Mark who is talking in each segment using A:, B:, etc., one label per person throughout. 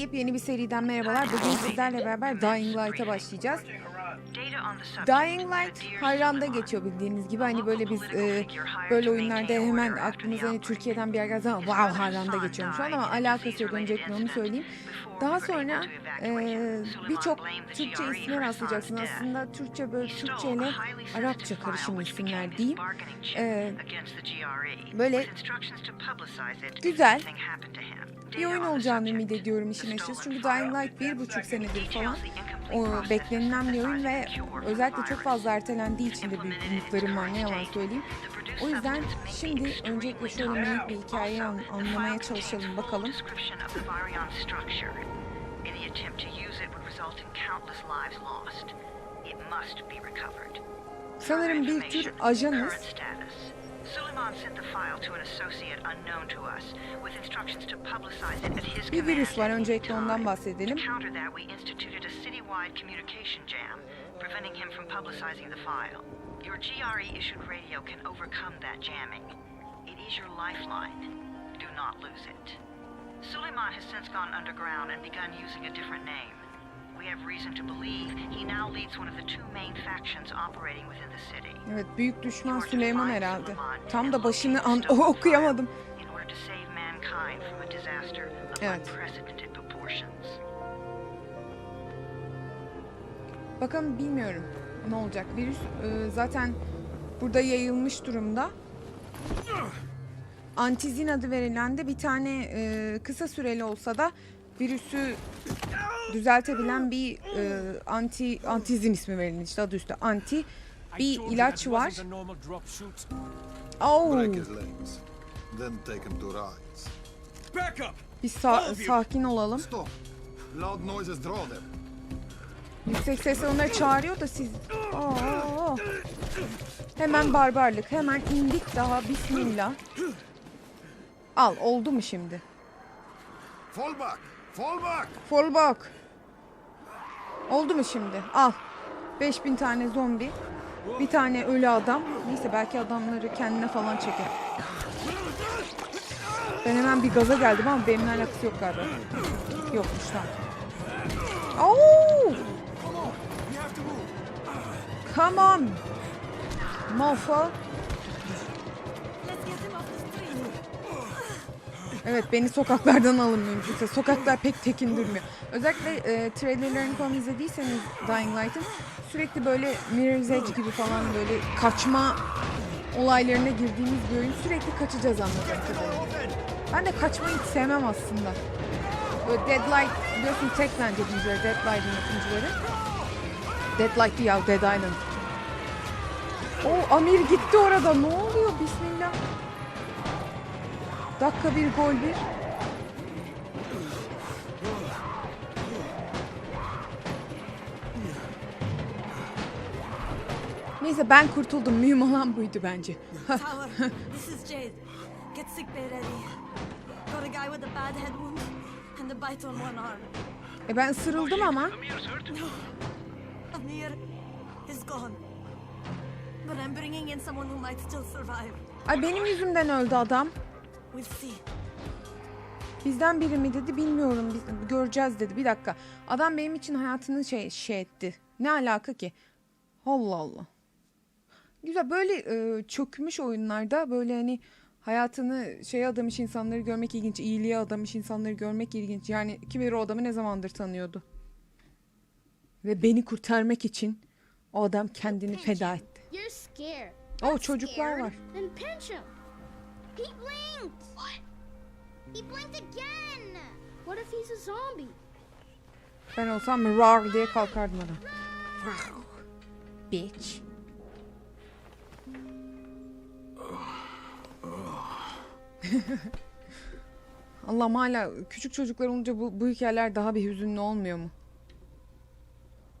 A: Yepyeni bir seriden merhabalar. Bugün sizlerle beraber Dying Light'a başlayacağız. Dying Light hayranda geçiyor bildiğiniz gibi. Hani böyle biz e, böyle oyunlarda hemen aklımıza hani Türkiye'den bir yer zaman wow hayranda geçiyorum şu an ama alakası yok öncelikle onu söyleyeyim. Daha sonra e, birçok Türkçe isme rastlayacaksınız. Aslında Türkçe böyle Türkçe ile Arapça karışım isimler diyeyim. E, böyle güzel bir oyun olacağını ümit ediyorum işin açıkçası. Çünkü Dying Light bir buçuk senedir falan o beklenilen bir oyun ve özellikle çok fazla ertelendiği için de büyük umutlarım var ne yalan söyleyeyim. O yüzden şimdi öncelikle şöyle minik bir hikayeyi an- anlamaya çalışalım bakalım. Sanırım bir tür ajanız. Bir virüs var öncelikle ondan bahsedelim.
B: counter that, we instituted a citywide communication jam, preventing him from publicizing the file. Your GRE issued radio can overcome that jamming. It is your lifeline. Do not lose it. Suleiman has since gone underground and begun using a different name. We have reason to believe he now leads one of the two main factions operating within the city.
A: Evet büyük düşman Süleyman herhalde. Tam da başını an okuyamadım.
B: In order to save mankind from a disaster of
A: Evet.
B: unprecedented proportions.
A: Bakalım bilmiyorum ne olacak. Virüs e, zaten burada yayılmış durumda. Antizin adı verilen de bir tane e, kısa süreli olsa da virüsü düzeltebilen bir e, anti antizin ismi verilmiş işte adı üstü anti bir ilaç var. Oh, bir sa- sakin olalım. Yüksek sesle onları çağırıyor da siz... Aa, hemen barbarlık. Hemen indik daha. Bismillah. Al oldu mu şimdi?
C: Fall back! Fall back!
A: Fall back. Oldu mu şimdi? Al. 5000 tane zombi. Bir tane ölü adam. Neyse belki adamları kendine falan çeker. Ben hemen bir gaza geldim ama benimle alakası yok galiba. Yokmuş tamam. Oo! Come on. Mofo. Evet beni sokaklardan alın mümkünse. Sokaklar pek tekin durmuyor. Özellikle e, trailerlerini falan izlediyseniz Dying Light'ın sürekli böyle Mirror's Edge gibi falan böyle kaçma olaylarına girdiğimiz bir oyun. Sürekli kaçacağız anladığım kadarıyla. Ben de kaçmayı hiç sevmem aslında. Böyle Deadlight biliyorsun tek bence dizileri Deadlight'ın yapımcıları. Deadlight değil ya Dead Island. O Amir gitti orada. Ne oluyor? Bismillah. Dakika bir gol bir. Neyse ben kurtuldum. Mühim olan buydu bence.
D: Tower, this is Jade. Get sick bay ready. Got a guy with a bad head wound and a bite on one arm.
A: E ben ısırıldım ama.
D: Amir is gone. But I'm bringing in someone who might still survive.
A: Ay benim yüzümden öldü adam. Bizden biri mi dedi bilmiyorum. Biz göreceğiz dedi. Bir dakika. Adam benim için hayatını şey, şey etti. Ne alaka ki? Allah Allah. Güzel böyle e, çökmüş oyunlarda böyle hani hayatını şeye adamış insanları görmek ilginç. iyiliğe adamış insanları görmek ilginç. Yani kim bilir o adamı ne zamandır tanıyordu. Ve beni kurtarmak için o adam kendini feda etti. Oh,
E: Not
A: çocuklar var.
E: He blinked. What? He blinked again. What if he's a zombie?
A: Ben olsam rar diye kalkardım ona. Bitch. Allah'ım hala küçük çocuklar olunca bu, bu hikayeler daha bir hüzünlü olmuyor mu?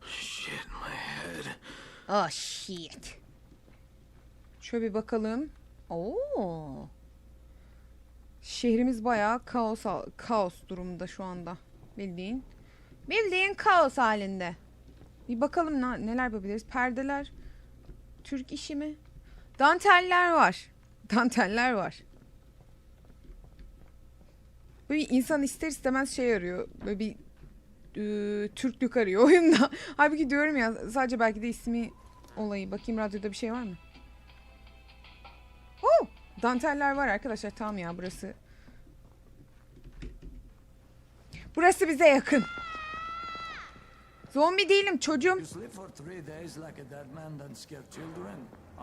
F: Shit, my head.
A: Oh shit. Şöyle bir bakalım. Oo. Şehrimiz bayağı kaos kaos durumda şu anda. Bildiğin. Bildiğin kaos halinde. Bir bakalım ne, neler yapabiliriz. Perdeler. Türk işi mi? Danteller var. Danteller var. Böyle insan ister istemez şey arıyor. Böyle bir e, Türklük arıyor oyunda. Halbuki diyorum ya sadece belki de ismi olayı. Bakayım radyoda bir şey var mı? Danteller var arkadaşlar. Tamam ya burası. Burası bize yakın. Zombi değilim çocuğum.
G: You sleep for three days like a dead man, then scare children.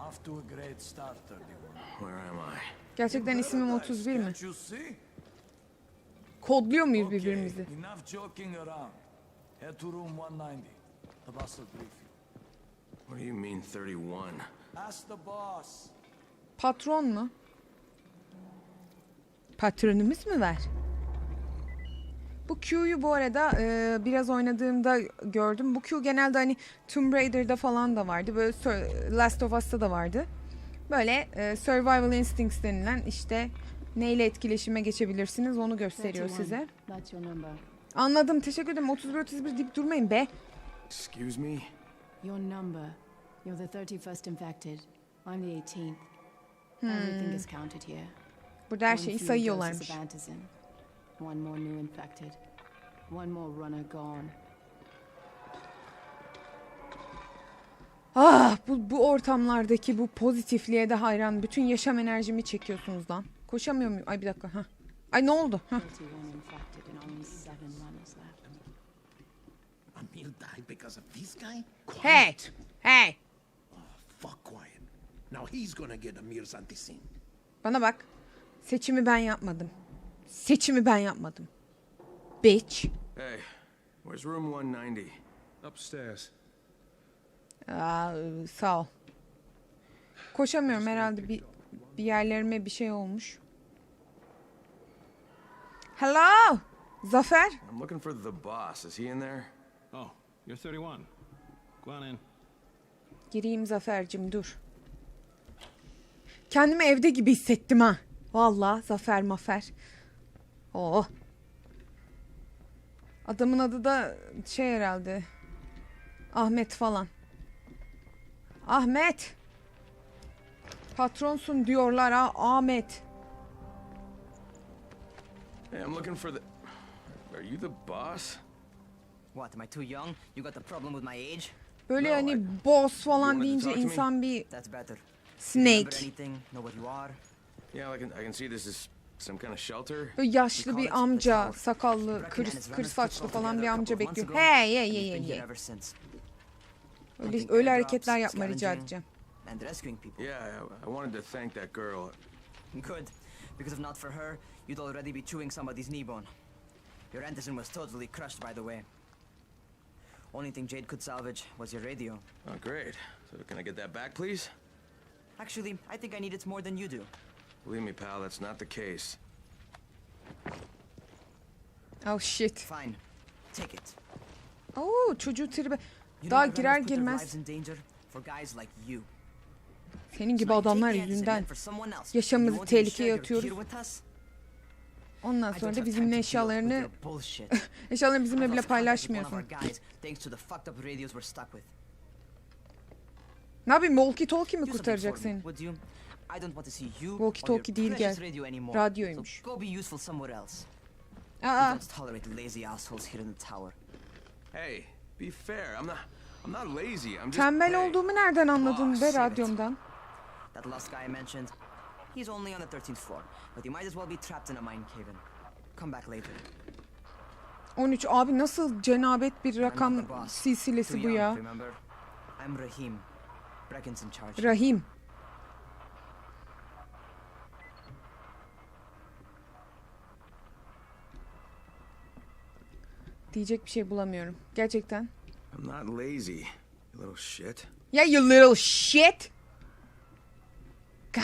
G: Off to a great start, 31.
F: Where am I?
A: Gerçekten ismim 31 mi? Kodluyor muyuz birbirimizi?
G: Head to room 190. The boss will brief you.
F: What do you mean 31?
G: Ask the boss.
A: Patron mu? Patronumuz mu var? Bu Q'yu bu arada e, biraz oynadığımda gördüm. Bu Q genelde hani Tomb Raider'da falan da vardı. Böyle Last of Us'ta da vardı. Böyle e, Survival Instincts denilen işte neyle etkileşime geçebilirsiniz onu gösteriyor
H: 31.
A: size. Anladım teşekkür ederim 31 31 deyip durmayın be.
F: Excuse me?
H: Your number. You're the 31st infected. I'm the 18th. Everything is counted here.
A: Burada her şeyi sayıyorlarmış.
H: One more new infected. One more runner gone.
A: Ah bu, bu ortamlardaki bu pozitifliğe de hayran. Bütün yaşam enerjimi çekiyorsunuz lan. Koşamıyor muyum? Ay bir dakika. ha. Ay ne oldu? Hah.
H: 31 infected and only seven runners left.
I: Emil died because of this guy?
A: Hey! Hey!
I: Fuck quiet. Now he's gonna get Amir's antisin.
A: Bana bak. Seçimi ben yapmadım. Seçimi ben yapmadım. Bitch.
F: Hey, where's room 190?
J: Upstairs.
A: Aa, sağ ol. Koşamıyorum herhalde bir, bir yerlerime bir şey olmuş. Hello! Zafer?
F: I'm looking for the boss. Is he in there?
J: Oh, you're 31. Go on in.
A: Gireyim Zafer'cim dur. Kendimi evde gibi hissettim ha. Vallahi Zafer Mafer. Oh. Adamın adı da şey herhalde. Ahmet falan. Ahmet. Patronsun diyorlar ha Ahmet.
F: Hey, I'm looking for the. Are you the boss?
K: What, am I too young? You got the problem with my age?
A: Böyle
F: No,
A: hani
F: I-
A: boss falan deyince insan bir
K: That's better. Do you remember
A: snake.
F: Yeah, I can, I can see this is some kind of shelter.
A: Böyle yaşlı bir amca, sakallı, kır, kır saçlı falan bir amca bekliyor. Hey hey hey hey hey. Öyle, öyle hareketler yapma rica edeceğim.
K: And rescuing people.
F: Yeah, I, I wanted to thank that girl.
K: Good. Because if not for her, you'd already be chewing somebody's knee bone. Your antizin was totally crushed, by the way. Only thing Jade could salvage was your radio.
F: Oh, great. So can I get that back, please?
K: Actually, I think I need it more than you do.
F: Believe me, pal, that's not the case.
A: Oh shit.
K: Fine. Take it.
A: Oo çocuğu tribe. Daha girer girmez
K: lives in danger? For guys like you.
A: senin gibi adamlar yüzünden
K: meant for someone else.
A: yaşamımızı tehlikeye atıyoruz. Ondan
K: I don't
A: sonra da bizimle eşyalarını
K: with your bullshit.
A: eşyalarını bizimle bile paylaşmıyorsun.
K: our guys thanks to the fucked up radios we're stuck with.
A: Ne yapayım walkie talkie mi kurtaracak seni?
K: I don't want to see you
A: Walkie talkie değil, gel. Radyoymuş.
K: So go be useful somewhere else. We
A: Aa
K: don't tolerate lazy assholes here in the tower.
F: Hey, be fair. I'm not. I'm not lazy. I'm just.
A: tembel
F: hey.
A: olduğumu nereden anladın
K: Oh,
A: be radyomdan?
K: That last guy I mentioned, he's only on the 13th floor, but he might as well be trapped in a mine cave-in. Come back later.
A: 13 abi nasıl cenabet bir rakam silsilesi bu ya.
K: Rahim. Brecken's in charge.
A: Rahim. Diyecek bir şey bulamıyorum. Gerçekten.
F: I'm not lazy. You little shit.
A: Ya you little shit. God.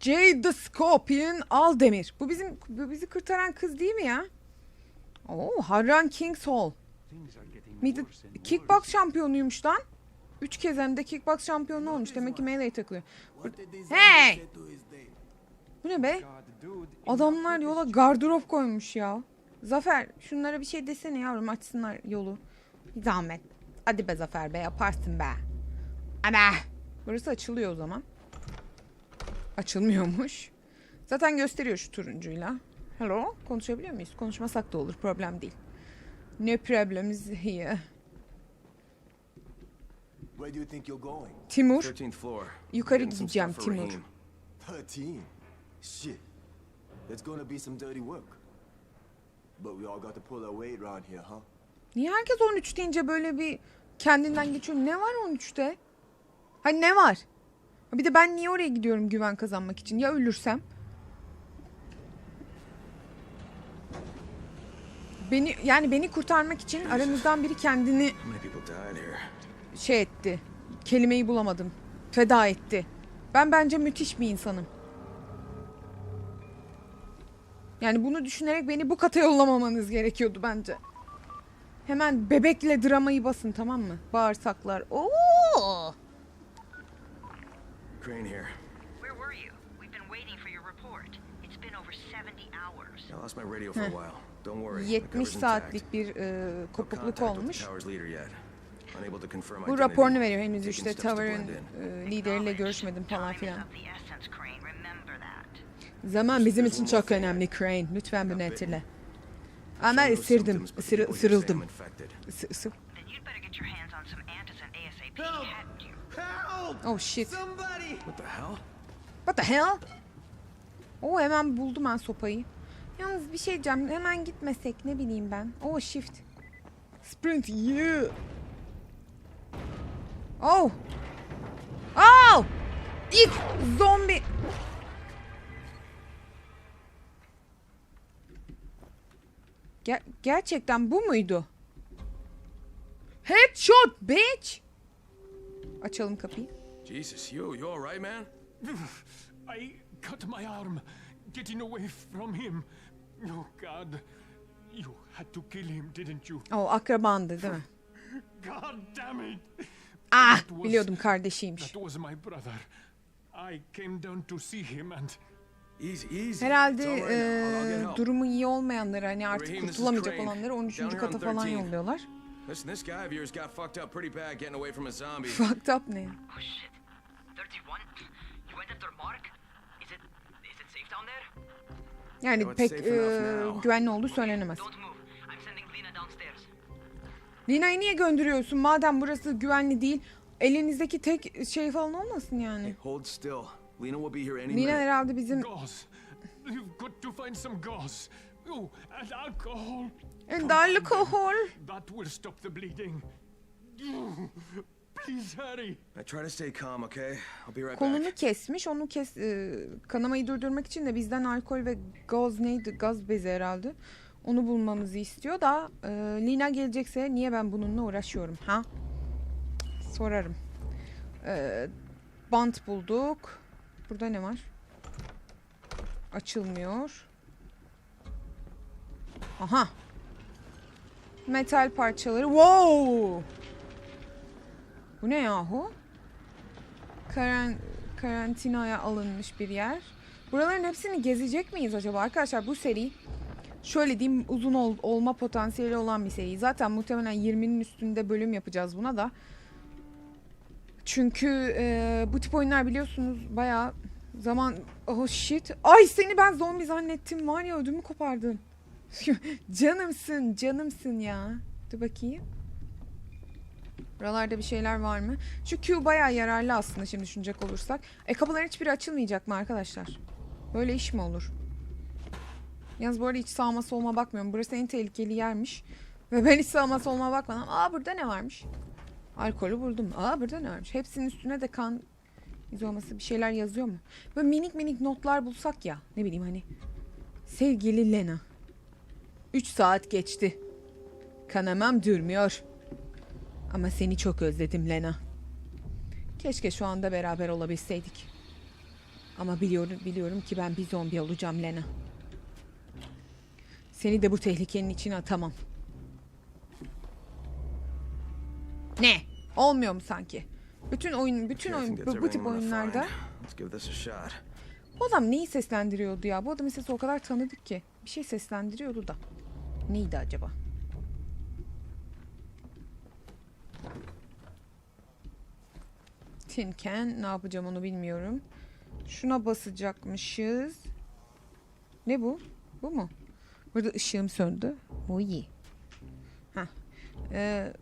A: Jade the Scorpion Aldemir. Bu bizim bu bizi kurtaran kız değil mi ya? Oo, Harran Kings Hall. Midi, kickbox şampiyonuymuş lan. Üç kez hem de kickbox şampiyonu olmuş. Demek ki melee takılıyor. Hey! Bu ne be? Adamlar yola gardırop koymuş ya. Zafer şunlara bir şey desene yavrum açsınlar yolu. Bir zahmet. Hadi be Zafer be yaparsın be. Ama. Burası açılıyor o zaman. Açılmıyormuş. Zaten gösteriyor şu turuncuyla. Hello? Konuşabiliyor muyuz? Konuşmasak da olur. Problem değil. No problems here.
L: Where do you think you're going?
A: Timur.
F: 13th floor.
A: Yukarı gideceğim Timur.
F: Raheem.
L: 13. Shit. There's gonna be some dirty work. But we all got to pull our weight around here, huh?
A: Niye herkes 13 deyince böyle bir kendinden geçiyor? Ne var 13'te? Hani ne var? Bir de ben niye oraya gidiyorum güven kazanmak için? Ya ölürsem? Beni yani beni kurtarmak için aramızdan biri kendini şey etti. Kelimeyi bulamadım. Feda etti. Ben bence müthiş bir insanım. Yani bunu düşünerek beni bu kata yollamamanız gerekiyordu bence. Hemen bebekle dramayı basın tamam mı? Bağırsaklar. Oo!
F: Crane here.
B: Where were you? We've been waiting for your report. It's been over 70 hours.
F: I lost my radio for a while. Don't worry. my
A: 70
F: cover's intact.
A: saatlik bir e, kopukluk olmuş.
F: the tower's leader yet. Unable to confirm
A: Bu
F: identity.
A: raporunu veriyor henüz işte Tower'ın e, lideriyle görüşmedim falan filan.
B: of the essence, Crane. Remember that.
A: Zaman bizim için çok önemli Crane. Lütfen bunu hatırla. Ama ısırdım. Isır, ısırıldım. Isı, ısı.
B: Then you'd better get your hands on some antizin ASAP, hadn't you?
A: Oh shit.
F: What the hell?
A: What the hell? Oo hemen buldum ben sopayı. Yalnız bir şey diyeceğim. Hemen gitmesek ne bileyim ben. Oo shift. Sprint you. Oh. Oh. İlk zombi. Ger- gerçekten bu muydu? Headshot bitch. Açalım kapıyı.
F: Jesus, you, you all right, man?
J: I cut my arm getting away from him. Oh, God. You had to kill him, didn't you?
A: O akrabandı değil mi?
J: God damn it!
A: Ah biliyordum kardeşiymiş.
J: That was my brother. I came down to see him and.
A: Herhalde
F: help.
A: durumu iyi olmayanları hani artık kurtulamayacak olanları 13.
F: Down here
A: kata falan
F: 13.
A: yolluyorlar.
F: Listen, this guy of yours got fucked up pretty bad getting away from a zombie.
A: Fucked up ne?
K: Oh shit. 31? You went after Mark? Is it is it safe down there?
A: Yani pek
F: now.
A: güvenli olduğu söylenemez.
K: Don't move. I'm sending Lena downstairs.
A: Lina'yı niye gönderiyorsun? Madem burası güvenli değil, elinizdeki tek şey falan olmasın yani.
F: Hold still. Lena will be here any minute.
A: herhalde bizim
J: gauze. You've got to find some gauze. Oh, and alcohol.
A: And alcohol.
J: That will stop the bleeding. Please hurry.
F: I try to stay calm, okay? I'll be right
A: Kolunu
F: back.
A: kesmiş. Onu kes eee, kanamayı durdurmak için de bizden alkol ve gaz neydi? Gaz bezi herhalde. Onu bulmamızı istiyor da eee, Lina gelecekse niye ben bununla uğraşıyorum ha? Sorarım. Eee, bant bulduk. Burada ne var? Açılmıyor. Aha. Metal parçaları. Wow! Bu ne yahu? Karan karantinaya alınmış bir yer. Buraların hepsini gezecek miyiz acaba arkadaşlar? Bu seri şöyle diyeyim uzun ol- olma potansiyeli olan bir seri. Zaten muhtemelen 20'nin üstünde bölüm yapacağız buna da. Çünkü e, bu tip oyunlar biliyorsunuz bayağı zaman... Oh shit. Ay seni ben zombi zannettim var ya ödümü kopardın. canımsın canımsın ya. Dur bakayım. Buralarda bir şeyler var mı? Şu Q bayağı yararlı aslında şimdi düşünecek olursak. E kapıların hiçbiri açılmayacak mı arkadaşlar? Böyle iş mi olur? Yalnız bu arada hiç sağma solma bakmıyorum. Burası en tehlikeli yermiş. Ve ben hiç sağma solma bakmadım. Aa burada ne varmış? Alkolü buldum. Aa burada ne varmış? Hepsinin üstüne de kan izi olması bir şeyler yazıyor mu? Böyle minik minik notlar bulsak ya. Ne bileyim hani. Sevgili Lena. 3 saat geçti. Kanamam durmuyor. Ama seni çok özledim Lena. Keşke şu anda beraber olabilseydik. Ama biliyorum biliyorum ki ben bir zombi olacağım Lena. Seni de bu tehlikenin içine atamam. Ne? Olmuyor mu sanki? Bütün oyun bütün oyun bu, bu tip oyunlarda bu adam neyi seslendiriyordu ya? Bu adamın sesi o kadar tanıdık ki. Bir şey seslendiriyordu da. Neydi acaba? Tin can. Ne yapacağım onu bilmiyorum. Şuna basacakmışız. Ne bu? Bu mu? Burada ışığım söndü. Bu iyi. Ha. Ee,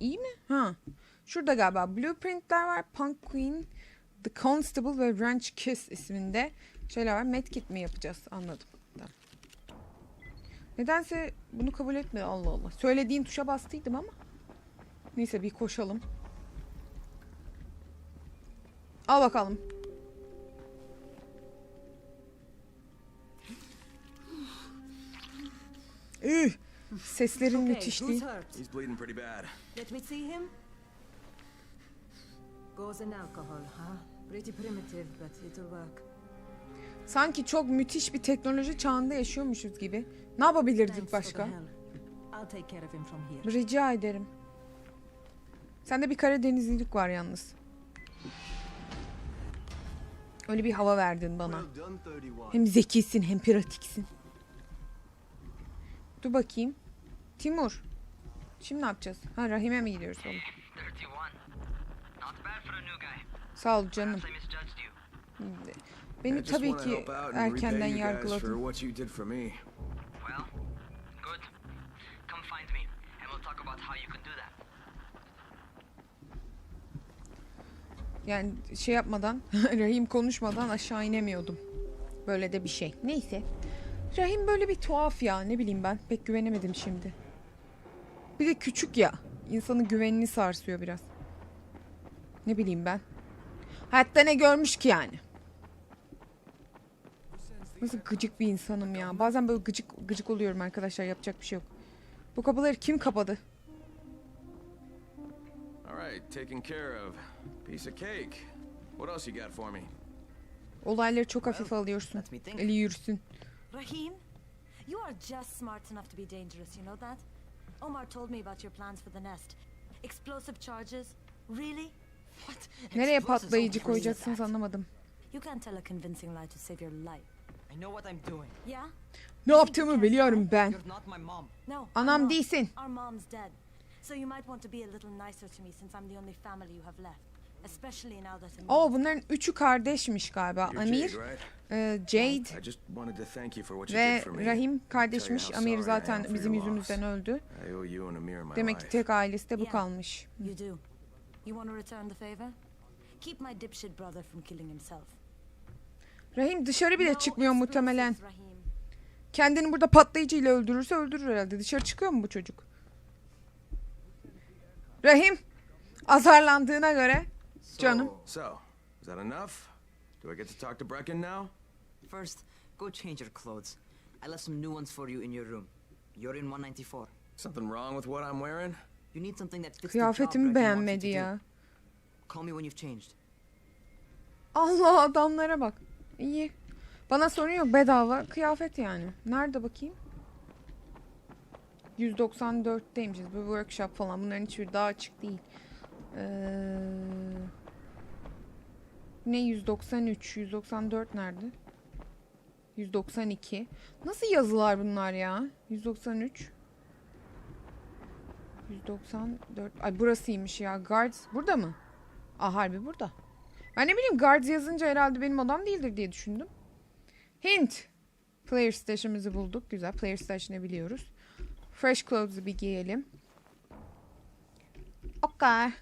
A: iyi mi? Ha. Şurada galiba blueprintler var. Punk Queen, The Constable ve Ranch Kiss isminde şeyler var. Medkit mi yapacağız? Anladım. Nedense bunu kabul etmedi. Allah Allah. Söylediğin tuşa bastıydım ama. Neyse bir koşalım. Al bakalım. Üh, seslerin
K: Okay,
A: müthişliği.
F: He's bleeding pretty bad.
K: Let me see him.
H: Goes in alcohol, huh? Pretty primitive, but it'll work.
A: Sanki çok müthiş bir teknoloji çağında yaşıyormuşuz gibi. Ne yapabilirdik başka?
H: the help. I'll take care of him from here.
A: Rica ederim. Sende bir Karadenizlilik var yalnız. Öyle bir hava verdin bana.
L: Well done, 31.
A: Hem zekisin hem pratiksin. Dur bakayım. Timur. Şimdi ne yapacağız? Ha Rahim'e mi gidiyoruz oğlum?
B: 31. Not bad for a new guy.
A: Sağ ol canım. Beni tabii ki erkenden yargıladın. Yani şey yapmadan, Rahim konuşmadan aşağı inemiyordum. Böyle de bir şey. Neyse. Rahim böyle bir tuhaf ya. Ne bileyim ben. Pek güvenemedim şimdi. Bir de küçük ya. İnsanın güvenini sarsıyor biraz. Ne bileyim ben. Hatta ne görmüş ki yani. Nasıl gıcık bir insanım ya. Bazen böyle gıcık gıcık oluyorum arkadaşlar. Yapacak bir şey yok. Bu kapıları kim kapadı? Olayları çok hafif alıyorsun. Eli yürüsün.
D: Rahim, you are just smart enough to be dangerous, you know that? Omar told me about your plans for the nest. Explosive charges? Really?
K: What?
A: Nereye patlayıcı koyacaksınız anlamadım.
D: You can't tell a convincing lie to save your life.
K: I know what I'm doing.
D: Yeah?
A: Ne yaptığımı biliyorum ben.
K: You're not my mom.
D: No. I'm
A: Anam
D: not.
A: değilsin.
D: Our mom's dead. So you might want to be a little nicer to me since I'm the only family you have left.
A: Oo bunların üçü kardeşmiş galiba. Amir, e, Jade ve. Rahim kardeşmiş. Amir zaten bizim yüzümüzden öldü. Demek ki tek ailesi de bu kalmış. Rahim dışarı bile çıkmıyor muhtemelen. Kendini burada patlayıcıyla öldürürse öldürür herhalde. Dışarı çıkıyor mu bu çocuk? Rahim azarlandığına göre canım.
F: So, is that enough? Do I get to talk to Brecken now?
K: First, go change your clothes. I left some new ones for you in your room. You're in 194.
F: Something wrong with what I'm wearing?
K: You need something that fits the job
A: Kıyafetimi
K: Brecken wants you
A: beğenmedi
K: to do.
A: ya.
K: Call me when you've changed.
A: Allah adamlara bak. İyi. Bana sorun yok bedava kıyafet yani. Nerede bakayım? 194'teymişiz. Bu workshop falan. Bunların hiçbiri daha açık değil. Ee, ne 193? 194 nerede? 192. Nasıl yazılar bunlar ya? 193. 194. Ay burasıymış ya. Guards burada mı? Aa harbi burada. Ben ne bileyim guards yazınca herhalde benim adam değildir diye düşündüm. Hint. Player station'ımızı bulduk. Güzel. Player station'ı biliyoruz. Fresh clothes'ı bir giyelim. Okay.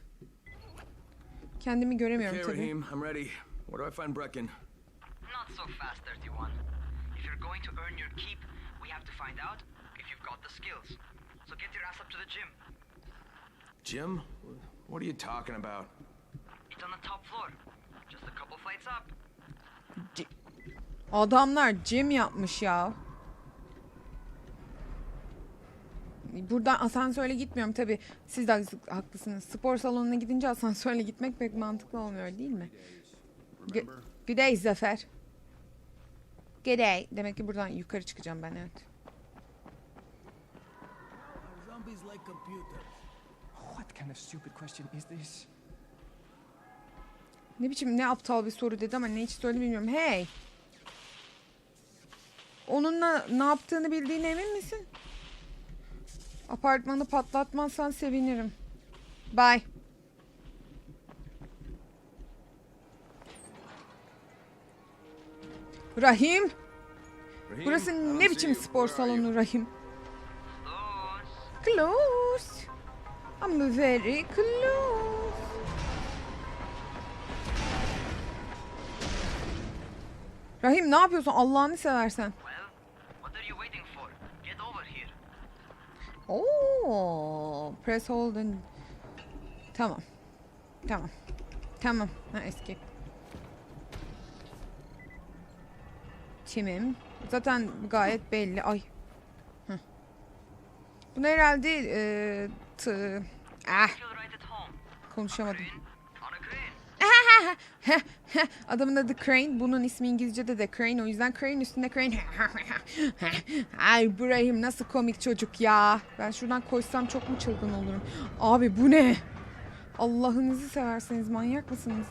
A: Kendimi göremiyorum
F: Okay,
A: tabii.
F: Raheem, I'm ready. Where do I find Brecken?
B: Not so fast, 31. If you're going to earn your keep, we have to find out if you've got the skills. So get your ass up to the gym.
F: Jim? What are you talking about?
B: It's on the top floor. Just a couple flights up.
A: Adamlar gym yapmış ya. Buradan asansörle gitmiyorum tabi. Siz de haklısınız. Spor salonuna gidince asansörle gitmek pek mantıklı olmuyor değil mi? G- Good day Zafer. Good day. Demek ki buradan yukarı çıkacağım ben evet.
G: Zombies like computers.
J: What kind of stupid question is this?
A: Ne biçim ne aptal bir soru dedi ama ne hiç söyledi bilmiyorum. Hey. Onunla ne yaptığını bildiğine emin misin? Apartmanı patlatmazsan sevinirim. Bye. Rahim.
F: Raheem,
A: Burası ne biçim spor salonu Rahim? Close. I'm very close. Rahim ne yapıyorsun Allah'ını seversen? Oo, press hold and... Tamam. Tamam. Tamam. Ha, escape. Timim. Zaten gayet belli. Ay. Heh. Bunu herhalde e, t- ah, konuşamadım. Adamın adı Crane. Bunun ismi İngilizce'de de Crane. O yüzden Crane üstünde Crane. Ay Ibrahim nasıl komik çocuk ya. Ben şuradan koşsam çok mu çılgın olurum. Abi bu ne? Allah'ınızı severseniz manyak mısınız?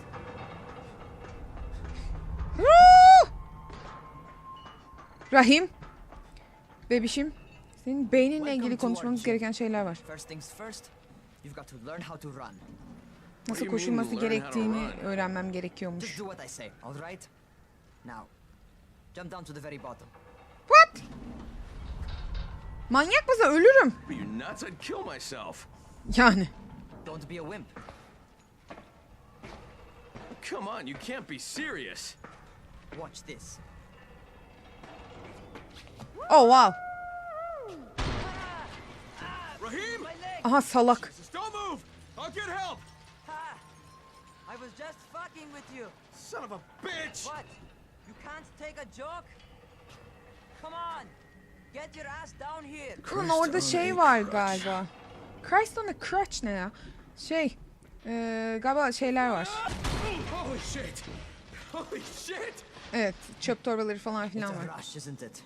A: Rahim. Bebişim. Senin beyninle ilgili konuşmamız gereken şeyler var.
K: First things first, you've got to learn how to run.
A: Nasıl koşulması gerektiğini öğrenmem gerekiyormuş.
K: What I say, all right? Now, jump down to the very bottom.
A: What? Manyak mısın? Ölürüm. Yani.
K: Don't be a wimp.
F: Come on, you can't be serious.
K: Watch this.
A: Oh wow.
F: Raheem!
A: Aha salak.
F: Don't move! I'll get help!
K: Was just fucking with you.
F: Son of a bitch!
K: What? You can't take a joke? Come on. Get your ass down here.
A: Ulan orada şey var galiba. Christ on a crutch ne ya? Şey. eee, galiba şeyler var.
F: Holy shit! Holy shit!
A: Evet. Çöp torbaları falan filan var.
K: rush, isn't it?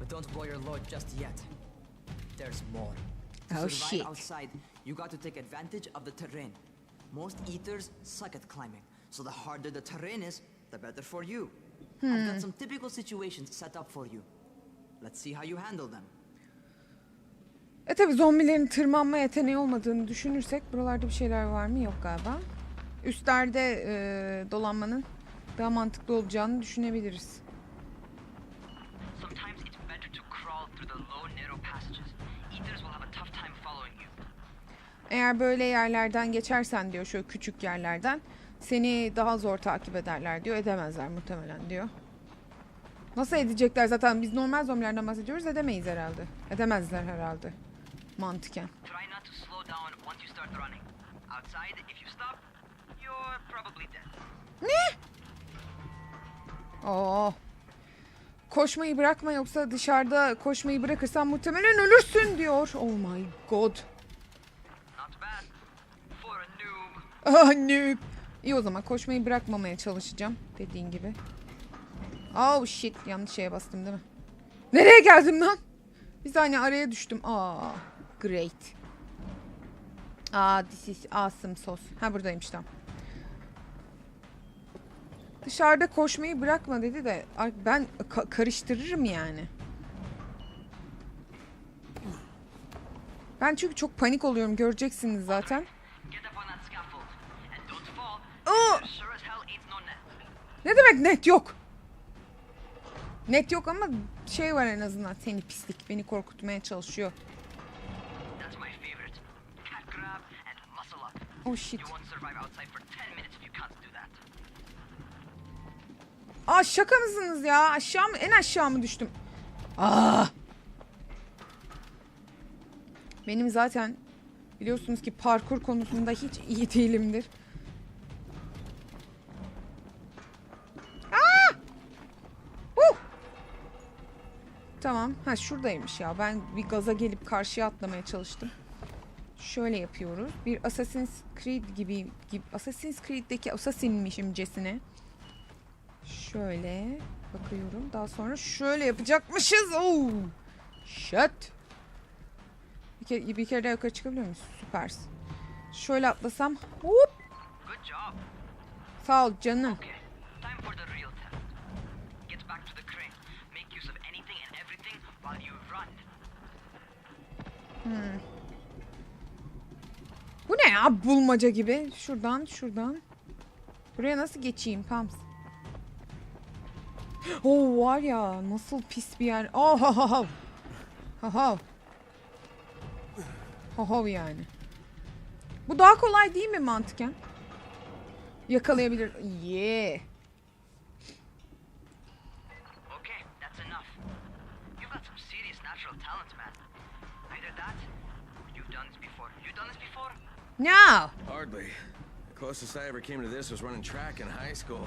K: But don't blow your load just yet. There's more.
A: Oh, shit.
K: outside, you got to take advantage of the terrain. Most eaters suck at climbing, so the harder the terrain is, the better for you. I've got some typical situations set up for you. Let's see how you handle them.
A: E tabi zombilerin tırmanma yeteneği olmadığını düşünürsek buralarda bir şeyler var mı? Yok galiba. Üstlerde eee, dolanmanın daha mantıklı olacağını düşünebiliriz.
K: Sometimes it's
A: Eğer böyle yerlerden geçersen diyor şöyle küçük yerlerden seni daha zor takip ederler diyor. Edemezler muhtemelen diyor. Nasıl edecekler zaten biz normal zombilerden bahsediyoruz edemeyiz herhalde. Edemezler herhalde. Mantıken.
K: Dead.
A: Oo. Koşmayı bırakma yoksa dışarıda koşmayı bırakırsan muhtemelen ölürsün diyor. Oh my god.
K: Not bad. For a noob.
A: Ah. İyi o zaman koşmayı bırakmamaya çalışacağım dediğin gibi. Oh shit yanlış şeye bastım değil mi? Nereye geldim lan? Bir saniye araya düştüm. Aa great. Aa this is awesome sos. Ha buradaymış tamam. Dışarıda koşmayı bırakma dedi de ben ka- karıştırırım yani. Ben çünkü çok panik oluyorum göreceksiniz zaten. Aa! Ne demek net yok? Net yok ama şey var en azından seni pislik beni korkutmaya çalışıyor. Oh shit.
K: You won't survive outside for 10 minutes if you can't do that.
A: Aa şaka mısınız ya? Aşağı mı? En aşağı mı düştüm? Aa! Benim zaten biliyorsunuz ki parkur konusunda hiç iyi değilimdir. Tamam. Ha şuradaymış ya. Ben bir gaza gelip karşıya atlamaya çalıştım. Şöyle yapıyoruz. Bir Assassin's Creed gibi, gibi Assassin's Creed'deki Assassin'mişimcesine. Şöyle bakıyorum. Daha sonra şöyle yapacakmışız. Oo! Shit. Bir kere, bir kere daha yukarı çıkabiliyor muyuz? Süpersin. Şöyle atlasam. Hop.
K: Good job.
A: Sağ ol canım.
K: Okay, time for the real test. Get back to the crane. Make use of anything and everything while you run.
A: Bu ne ya bulmaca gibi. Şuradan şuradan. Buraya nasıl geçeyim Pams? Oo var ya nasıl pis bir yer. Oh ha ha ha. Ha ha. Ha ha yani. Bu daha kolay değil mi mantıken? Yakalayabilir. Yeah. No.
F: Hardly. The closest I ever came to this was running track in high school.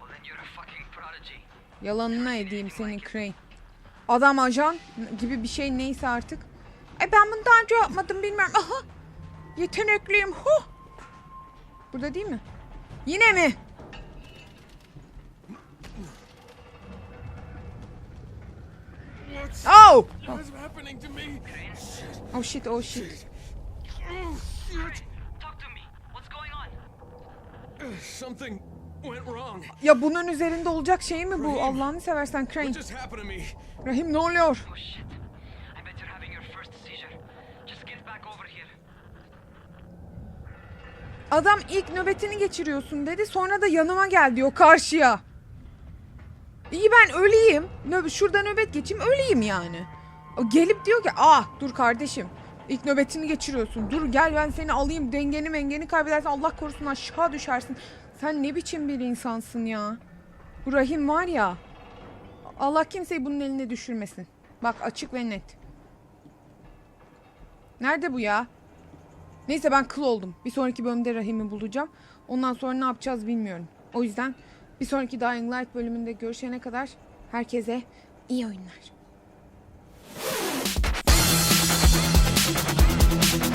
K: Well, then you're a fucking prodigy.
A: Yalanına edeyim senin Crane. Adam ajan gibi bir şey neyse artık. E ben bunu daha önce yapmadım bilmiyorum. Aha. Yetenekliyim. Huh. Burada değil mi? Yine mi?
J: What's,
A: Oh!
J: what's happening to me?
A: Oh shit, oh shit.
J: Oh, shit.
K: Talk to me. What's going on?
F: Something went wrong.
A: Ya bunun üzerinde olacak şey mi bu? Allah'ını seversen Crane. Rahim ne oluyor?
K: Oh shit. I bet you're having your first seizure. Just get back over here.
A: Adam ilk nöbetini geçiriyorsun dedi. Sonra da yanıma gel diyor karşıya. İyi ben öleyim. Nöb şurada nöbet geçeyim öleyim yani. O gelip diyor ki ah dur kardeşim. İlk nöbetini geçiriyorsun. Dur gel ben seni alayım. Dengeni mengeni kaybedersin. Allah korusun aşağı düşersin. Sen ne biçim bir insansın ya. Bu Rahim var ya. Allah kimseyi bunun eline düşürmesin. Bak açık ve net. Nerede bu ya? Neyse ben kıl oldum. Bir sonraki bölümde Rahim'i bulacağım. Ondan sonra ne yapacağız bilmiyorum. O yüzden bir sonraki Dying Light bölümünde görüşene kadar herkese iyi oyunlar. Thank you.